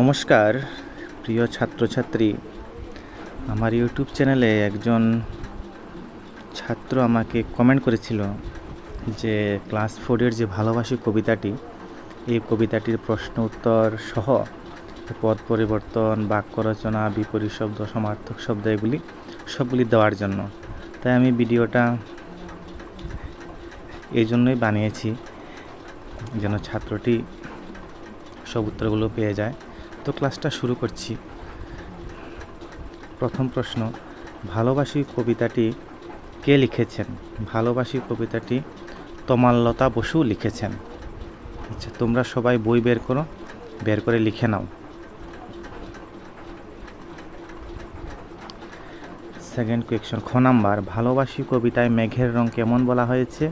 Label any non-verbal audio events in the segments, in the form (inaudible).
নমস্কার, প্রিয় ছাত্রছাত্রী। আমার ইউটিউব চ্যানেলে একজন ছাত্র আমাকে কমেন্ট করেছিল যে ক্লাস ফোরের যে ভালোবাসি কবিতাটি, এই কবিতাটির প্রশ্ন উত্তর সহ পদ পরিবর্তন, বাক্য রচনা, বিপরীত শব্দ, সমার্থক শব্দ এগুলি সবগুলি দেওয়ার জন্য। তাই আমি ভিডিওটা এই জন্যই বানিয়েছি যেন ছাত্রটি সব উত্তরগুলো পেয়ে যায়। তো ক্লাসটা শুরু করছি। প্রথম প্রশ্ন, ভালোবাসি কবিতাটি কে লিখেছেন? ভালোবাসি কবিতাটি তমাল্লতা বসু লিখেছেন। আচ্ছা তোমরা সবাই বই বের করো, বের করে লিখে নাও। সেকেন্ড কোয়েকশন খ নাম্বার, ভালোবাসি কবিতায় মেঘের রং কেমন বলা হয়েছে?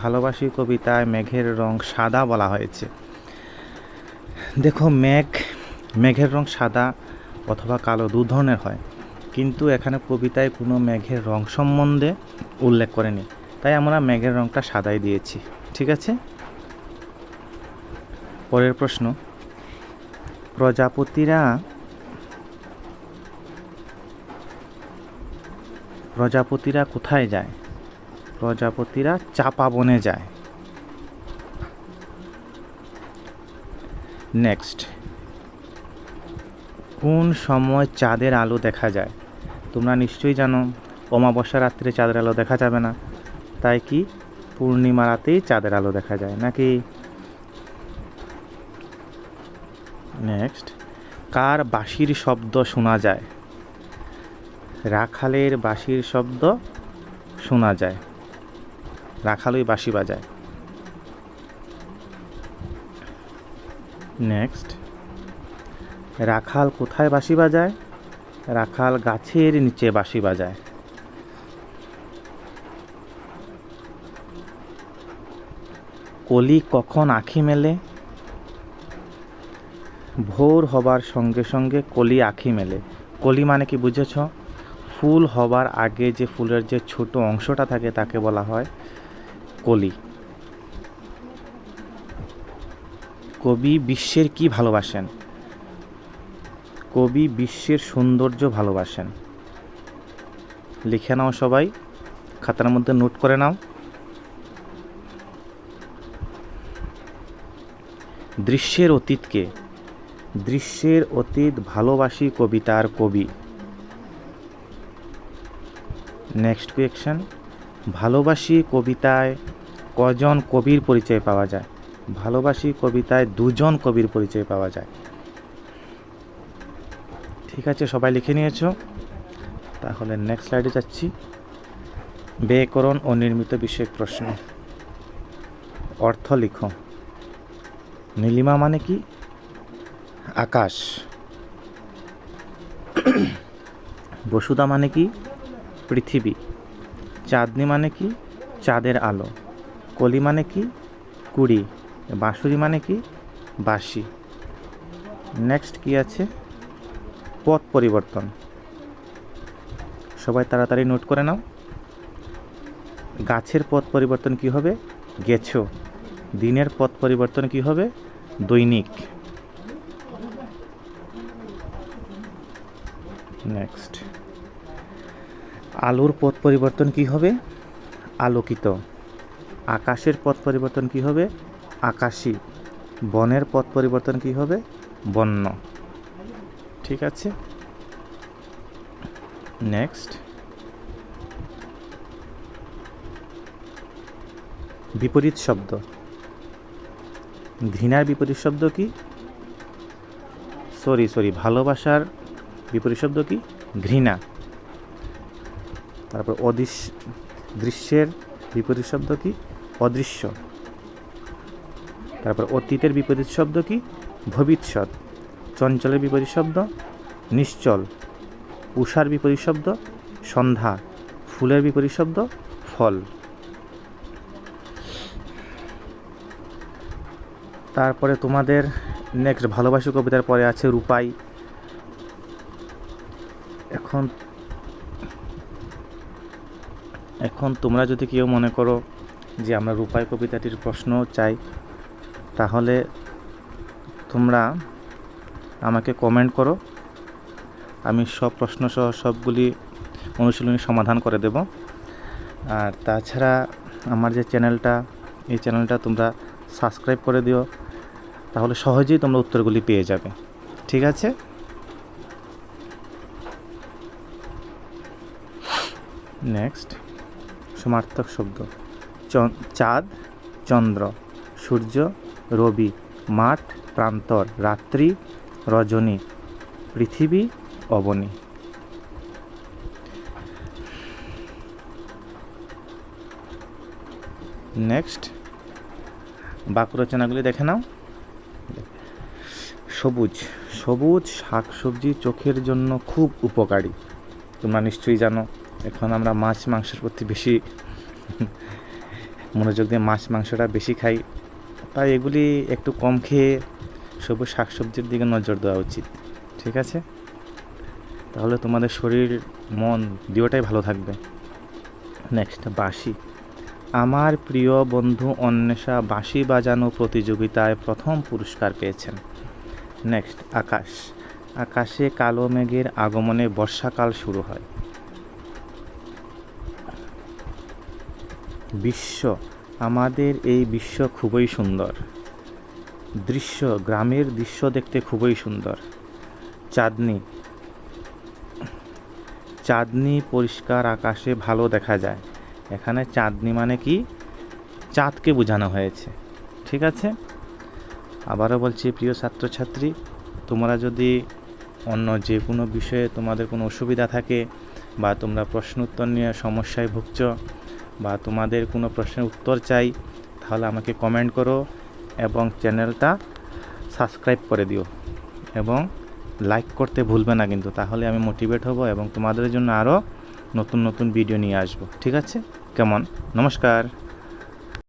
ভালোবাসি কবিতায় মেঘের রং সাদা বলা হয়েছে। দেখো, মেঘ মেঘের রং সাদা অথবা কালো দু ধরনের হয়। কিন্তু এখানে কবিতায় কোনো মেঘের রং সম্বন্ধে উল্লেখ করেনি। তাই আমরা মেঘের রংটা সাদাই দিয়েছি। ঠিক আছে? পরের প্রশ্ন। প্রজাপতিরা প্রজাপতিরা কোথায় যায়? প্রজাপতিরা চাপা বনে যায়। নেক্সট কোন সময় চাঁদের আলো দেখা যায়? তোমরা নিশ্চয়ই জানো, অমাবস্যা রাত্রে চাঁদের আলো দেখা যাবে না। তাই কি পূর্ণিমা রাতেই চাঁদের আলো দেখা যায় নাকি? নেক্সট কার বাঁশির শব্দ শোনা যায়? রাখালের বাঁশির শব্দ শোনা যায়। রাখালই বাঁশি বাজায়। নেক্সট রাখাল কোথায় বাঁশি বাজায়? রাখাল গাছের নিচে বাঁশি বাজায়। কলি কখন আঁখি মেলে? ভোর হবার সঙ্গে সঙ্গে কলি আঁখি মেলে। কলি মানে কি বুঝেছ? ফুল হবার আগে যে ফুলের যে ছোট অংশটা থাকে তাকে বলা হয় কলি। কবি বিশ্বের কি ভালোবাসেন? কবি বিশ্বের সৌন্দর্য ভালোবাসেন। লিখে নাও সবাই, খাতার মধ্যে নোট করে নাও। দৃশ্যের অতীতকে, দৃশ্যের অতীত ভালোবাসি কবিতার কবি। নেক্সট কোয়েকশন ভালোবাসি কবিতায় কজন কবির পরিচয় পাওয়া যায়? ভালোবাসি কবিতায় দুজন কবির পরিচয় পাওয়া যায়। ঠিক আছে, সবাই লিখে নিয়েছো। তাহলে নেক্সট স্লাইডে যাচ্ছি। ব্যাকরণ ও নির্মিত বিষয়ক প্রশ্ন। অর্থ লিখো। নীলিমা মানে কি? আকাশ। বসুদা মানে কি? পৃথিবী। চাঁদনি মানে কি? চাঁদের আলো। কলি মানে কি? কুড়ি। বাঁশুরি মানে কি? বাঁশি। নেক্সট কি আছে? পথ পরিবর্তন। সবাই তাড়াতাড়ি নোট করে নাও। গাছের পথ পরিবর্তন কি হবে? গেছো। দিনের পথ পরিবর্তন কি হবে? দৈনিক। নেক্সট। আলোর পথ পরিবর্তন কি হবে? আলোকিত। আকাশের পথ পরিবর্তন কি হবে? আকাশী। বনের পথ পরিবর্তন কি হবে? বন্য। ঠিক আছে। নেক্সট বিপরীত শব্দ। ঘৃণার বিপরীত শব্দ কি? সরি সরি ভালোবাসার বিপরীত শব্দ কি? ঘৃণা। তারপর অদৃশ্য দৃশ্যের বিপরীত শব্দ কি? অদৃশ্য। তারপর অতীতের বিপরীত শব্দ কি? ভবিষ্যৎ। চঞ্চলের বিপরীত শব্দ, নিশ্চল। উষার বিপরীত শব্দ, সন্ধ্যা। ফুলের বিপরীত শব্দ, ফল। তারপরে তোমাদের নেক্সট ভালোবাসি কবিতার পরে আছে রূপাই। এখন এখন তোমরা যদি কেউ মনে করো যে আমরা রূপাই কবিতাটির প্রশ্ন চাই, তাহলে তোমরা আমাকে কমেন্ট করো। আমি সব প্রশ্ন সহ সবগুলি অনুশীলনী সমাধান করে দেব। আর তাছাড়া আমার যে চ্যানেলটা, এই চ্যানেলটা তোমরা সাবস্ক্রাইব করে দিও। তাহলে সহজেই তোমরা উত্তরগুলি পেয়ে যাবে। ঠিক আছে? নেক্সট সমার্থক শব্দ। চাঁদ, চন্দ্র, সূর্য, রবি, মাঠ, প্রান্তর, রাত্রি রজনী, পৃথিবী অবনী। নেক্সট বাক্য রচনাগুলি দেখে নাও। সবুজ সবুজ শাকসবজি চোখের জন্য খুব উপকারী। তোমরা নিশ্চয়ই জানো, এখন আমরা মাছ মাংসের প্রতি বেশি (laughs) মনোযোগ দিয়ে মাছ মাংসটা বেশি খাই। তাই এগুলি একটু কম খেয়ে সবুজ শাকসবজির দিকে নজর দেওয়া উচিত, ঠিক আছে? তাহলে তোমাদের শরীর, মন দুটোটাই ভালো থাকবে। নেক্সট বাঁশি। আমার প্রিয় বন্ধু অন্বেষা বাঁশি বাজানো প্রতিযোগিতায় প্রথম পুরস্কার পেয়েছেন। নেক্সট আকাশ। আকাশে কালো মেঘের আগমনে বর্ষাকাল শুরু হয়। বিশ্ব। আমাদের এই বিশ্ব খুবই সুন্দর। দৃশ্য, গ্রামের দৃশ্য দেখতে খুবই সুন্দর। চাঁদনি। চাঁদনি পরিষ্কার আকাশে ভালো দেখা যায়। এখানে চাঁদনি মানে কি? চাঁদকে বোঝানো হয়েছে। ঠিক আছে? আবারও বলছি, প্রিয় ছাত্রছাত্রী, তোমরা যদি অন্য যে কোনো বিষয়ে তোমাদের কোনো অসুবিধা থাকে বা তোমরা প্রশ্ন উত্তর নিয়ে সমস্যায় ভুগছ বা তোমাদের কোনো প্রশ্নের উত্তর চাই, তাহলে আমাকে কমেন্ট করো। এবং চ্যানেলটা সাবস্ক্রাইব করে দিও এবং লাইক করতে ভুলবে না কিন্তু, তাহলে আমি মোটিভেট হব এবং তোমাদের জন্য আরও নতুন নতুন ভিডিও নিয়ে আসব। ঠিক আছে? কেমন? নমস্কার।